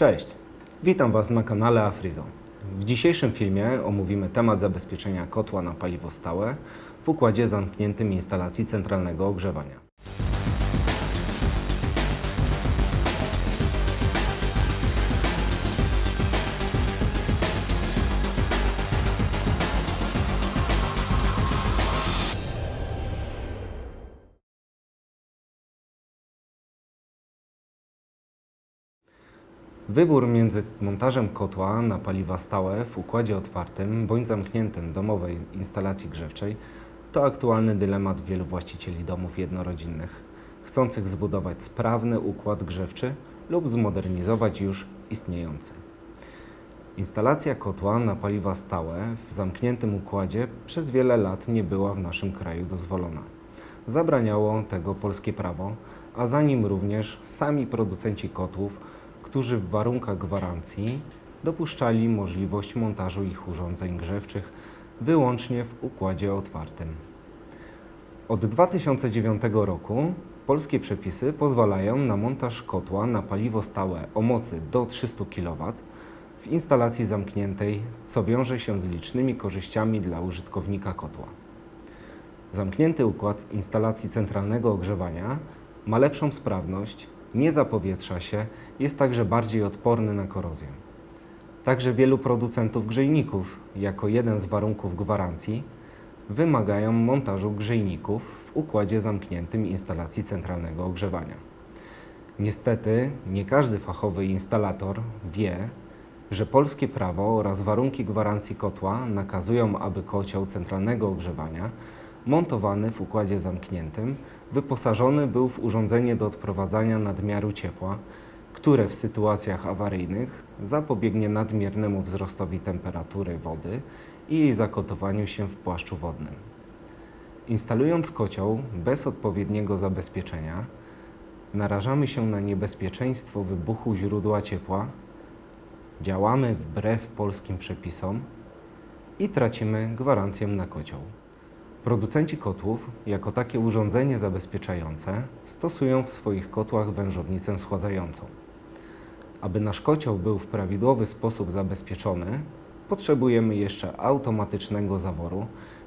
Cześć, witam Was na kanale Afrizo. W dzisiejszym filmie omówimy temat zabezpieczenia kotła na paliwo stałe w układzie zamkniętym instalacji centralnego ogrzewania. Wybór między montażem kotła na paliwa stałe w układzie otwartym bądź zamkniętym domowej instalacji grzewczej to aktualny dylemat wielu właścicieli domów jednorodzinnych, chcących zbudować sprawny układ grzewczy lub zmodernizować już istniejący. Instalacja kotła na paliwa stałe w zamkniętym układzie przez wiele lat nie była w naszym kraju dozwolona. Zabraniało tego polskie prawo, a za nim również sami producenci kotłów, którzy w warunkach gwarancji dopuszczali możliwość montażu ich urządzeń grzewczych wyłącznie w układzie otwartym. Od 2009 roku polskie przepisy pozwalają na montaż kotła na paliwo stałe o mocy do 300 kW w instalacji zamkniętej, co wiąże się z licznymi korzyściami dla użytkownika kotła. Zamknięty układ instalacji centralnego ogrzewania ma lepszą sprawność, nie zapowietrza się, jest także bardziej odporny na korozję. Także wielu producentów grzejników, jako jeden z warunków gwarancji, wymagają montażu grzejników w układzie zamkniętym instalacji centralnego ogrzewania. Niestety, nie każdy fachowy instalator wie, że polskie prawo oraz warunki gwarancji kotła nakazują, aby kocioł centralnego ogrzewania montowany w układzie zamkniętym wyposażony był w urządzenie do odprowadzania nadmiaru ciepła, które w sytuacjach awaryjnych zapobiegnie nadmiernemu wzrostowi temperatury wody i jej zakotowaniu się w płaszczu wodnym. Instalując kocioł bez odpowiedniego zabezpieczenia, narażamy się na niebezpieczeństwo wybuchu źródła ciepła, działamy wbrew polskim przepisom i tracimy gwarancję na kocioł. Producenci kotłów, jako takie urządzenie zabezpieczające, stosują w swoich kotłach wężownicę schładzającą. Aby nasz kocioł był w prawidłowy sposób zabezpieczony, potrzebujemy jeszcze automatycznego zaworu,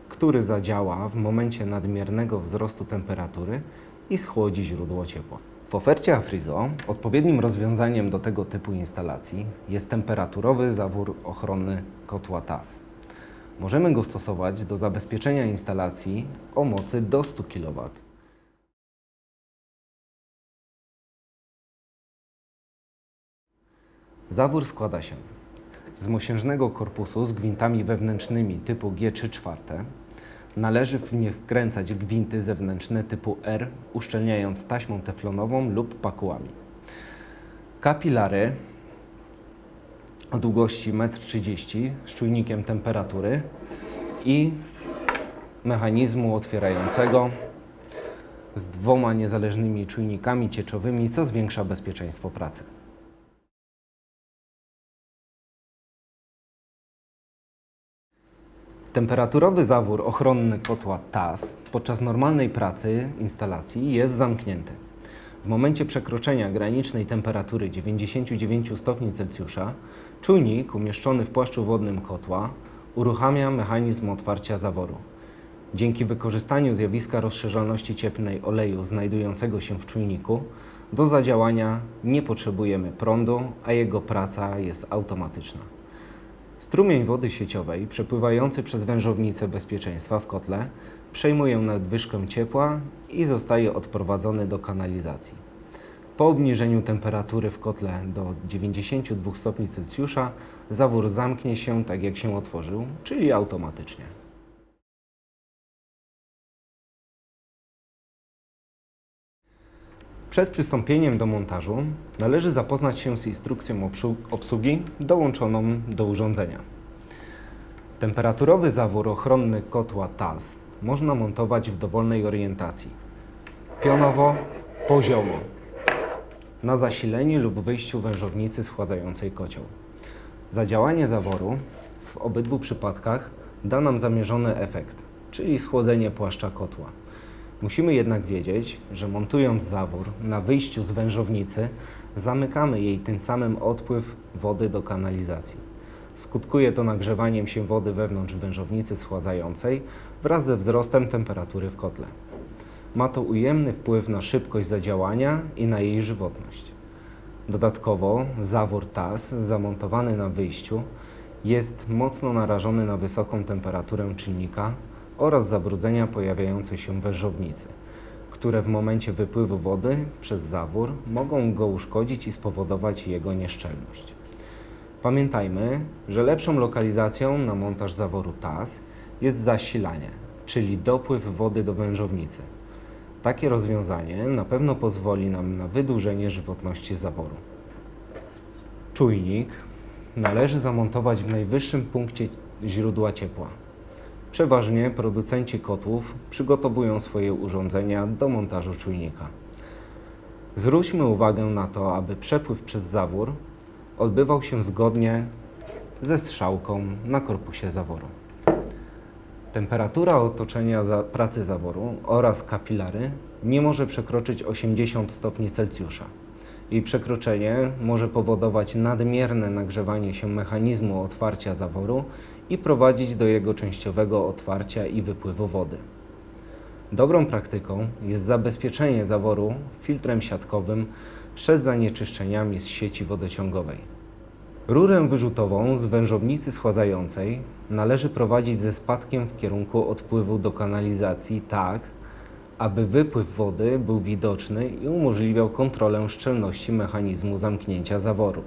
który zadziała w momencie nadmiernego wzrostu temperatury i schłodzi źródło ciepła. W ofercie Afrizo odpowiednim rozwiązaniem do tego typu instalacji jest temperaturowy zawór ochronny kotła TAS. Możemy go stosować do zabezpieczenia instalacji o mocy do 100 kW. Zawór składa się z mosiężnego korpusu z gwintami wewnętrznymi typu G3 czwarte. Należy w nie wkręcać gwinty zewnętrzne typu R, uszczelniając taśmą teflonową lub pakułami. Kapilary o długości 1,30 m z czujnikiem temperatury i mechanizmu otwierającego z dwoma niezależnymi czujnikami cieczowymi, co zwiększa bezpieczeństwo pracy. Temperaturowy zawór ochronny kotła TAS podczas normalnej pracy instalacji jest zamknięty. W momencie przekroczenia granicznej temperatury 99 stopni Celsjusza czujnik umieszczony w płaszczu wodnym kotła uruchamia mechanizm otwarcia zaworu. Dzięki wykorzystaniu zjawiska rozszerzalności cieplnej oleju znajdującego się w czujniku do zadziałania nie potrzebujemy prądu, a jego praca jest automatyczna. Strumień wody sieciowej przepływający przez wężownicę bezpieczeństwa w kotle przejmuje nadwyżkę ciepła i zostaje odprowadzony do kanalizacji. Po obniżeniu temperatury w kotle do 92 stopni Celsjusza zawór zamknie się tak jak się otworzył, czyli automatycznie. Przed przystąpieniem do montażu należy zapoznać się z instrukcją obsługi dołączoną do urządzenia. Temperaturowy zawór ochronny kotła TAS można montować w dowolnej orientacji. Pionowo, poziomo. Na zasileniu lub wyjściu wężownicy schładzającej kocioł. Zadziałanie zaworu w obydwu przypadkach da nam zamierzony efekt, czyli schłodzenie płaszcza kotła. Musimy jednak wiedzieć, że montując zawór na wyjściu z wężownicy zamykamy jej tym samym odpływ wody do kanalizacji. Skutkuje to nagrzewaniem się wody wewnątrz wężownicy schładzającej wraz ze wzrostem temperatury w kotle. Ma to ujemny wpływ na szybkość zadziałania i na jej żywotność. Dodatkowo zawór TAS zamontowany na wyjściu jest mocno narażony na wysoką temperaturę czynnika oraz zabrudzenia pojawiające się w wężownicy, które w momencie wypływu wody przez zawór mogą go uszkodzić i spowodować jego nieszczelność. Pamiętajmy, że lepszą lokalizacją na montaż zaworu TAS jest zasilanie, czyli dopływ wody do wężownicy. Takie rozwiązanie na pewno pozwoli nam na wydłużenie żywotności zaworu. Czujnik należy zamontować w najwyższym punkcie źródła ciepła. Przeważnie producenci kotłów przygotowują swoje urządzenia do montażu czujnika. Zwróćmy uwagę na to, aby przepływ przez zawór odbywał się zgodnie ze strzałką na korpusie zaworu. Temperatura otoczenia za pracy zaworu oraz kapilary nie może przekroczyć 80 stopni Celsjusza. Jej przekroczenie może powodować nadmierne nagrzewanie się mechanizmu otwarcia zaworu i prowadzić do jego częściowego otwarcia i wypływu wody. Dobrą praktyką jest zabezpieczenie zaworu filtrem siatkowym przed zanieczyszczeniami z sieci wodociągowej. Rurę wyrzutową z wężownicy schładzającej należy prowadzić ze spadkiem w kierunku odpływu do kanalizacji tak, aby wypływ wody był widoczny i umożliwiał kontrolę szczelności mechanizmu zamknięcia zaworu.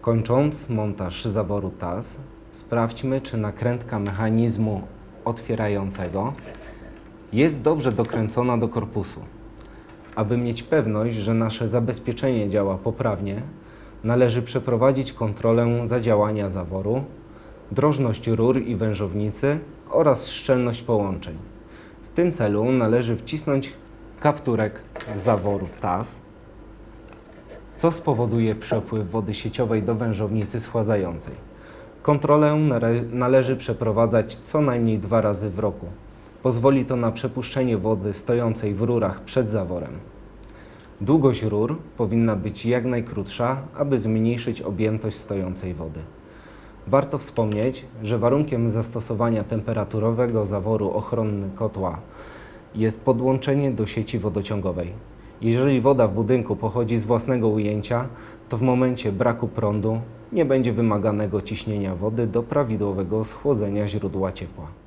Kończąc montaż zaworu TAS, sprawdźmy, czy nakrętka mechanizmu otwierającego jest dobrze dokręcona do korpusu. Aby mieć pewność, że nasze zabezpieczenie działa poprawnie, należy przeprowadzić kontrolę zadziałania zaworu, drożność rur i wężownicy oraz szczelność połączeń. W tym celu należy wcisnąć kapturek zaworu TAS, co spowoduje przepływ wody sieciowej do wężownicy schładzającej. Kontrolę nale- należy przeprowadzać co najmniej dwa razy w roku. Pozwoli to na przepuszczenie wody stojącej w rurach przed zaworem. Długość rur powinna być jak najkrótsza, aby zmniejszyć objętość stojącej wody. Warto wspomnieć, że warunkiem zastosowania temperaturowego zaworu ochronny kotła jest podłączenie do sieci wodociągowej. Jeżeli woda w budynku pochodzi z własnego ujęcia, to w momencie braku prądu nie będzie wymaganego ciśnienia wody do prawidłowego schłodzenia źródła ciepła.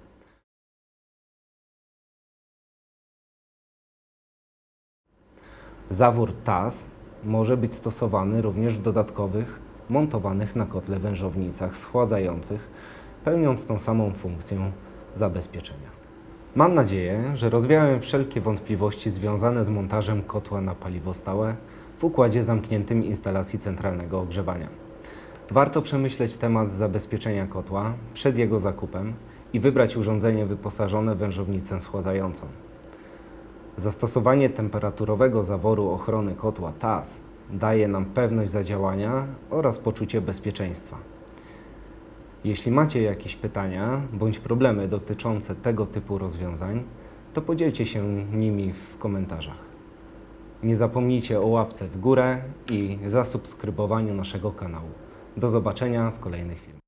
Zawór TAS może być stosowany również w dodatkowych, montowanych na kotle wężownicach schładzających, pełniąc tą samą funkcję zabezpieczenia. Mam nadzieję, że rozwiałem wszelkie wątpliwości związane z montażem kotła na paliwo stałe w układzie zamkniętym instalacji centralnego ogrzewania. Warto przemyśleć temat zabezpieczenia kotła przed jego zakupem i wybrać urządzenie wyposażone w wężownicę schładzającą. Zastosowanie temperaturowego zaworu ochrony kotła TAS daje nam pewność zadziałania oraz poczucie bezpieczeństwa. Jeśli macie jakieś pytania bądź problemy dotyczące tego typu rozwiązań, to podzielcie się nimi w komentarzach. Nie zapomnijcie o łapce w górę i zasubskrybowaniu naszego kanału. Do zobaczenia w kolejnych filmach.